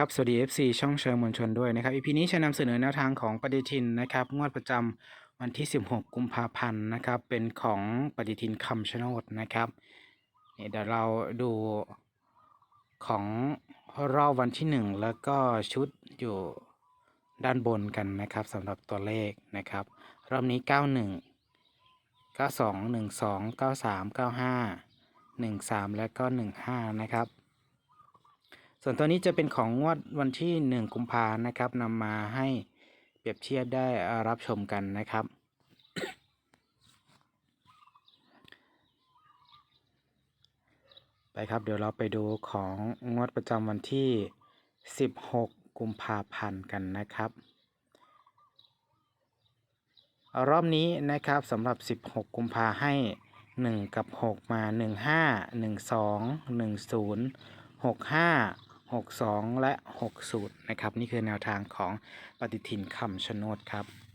ครับ สวัสดี FC ช่องเชิงมวลชนด้วยนะครับ EP นี้จะนำเสนอแนวทางของปฏิทินนะครับ งวดประจำวันที่ 16 กุมภาพันธ์นะครับ เป็นของปฏิทินคำชะโนดนะครับเดี๋ยวเราดูของรอบวันที่ 1 แล้วก็ชุดอยู่ด้านบนกันนะครับสำหรับตัวเลขนะครับ รอบนี้ 91 92 12 93 95 13 และก็ 15 นะครับ ส่วนตัวนี้จะเป็นของงวดวันที่ 1 กุมภานะครับนำมาให้เปรียบเทียบได้รับชมกันนะครับ ไปครับเดี๋ยวเราไปดูของงวดประจำวันที่ 16 กุมภาพันธ์กันนะครับ รอบนี้นะครับสำหรับ 16 กุมภาให้ 1 กับ 6 มา 15 12 10 65 62 และ 60 นะครับ นี่คือแนวทางของปฏิทินคำชะโนดครับ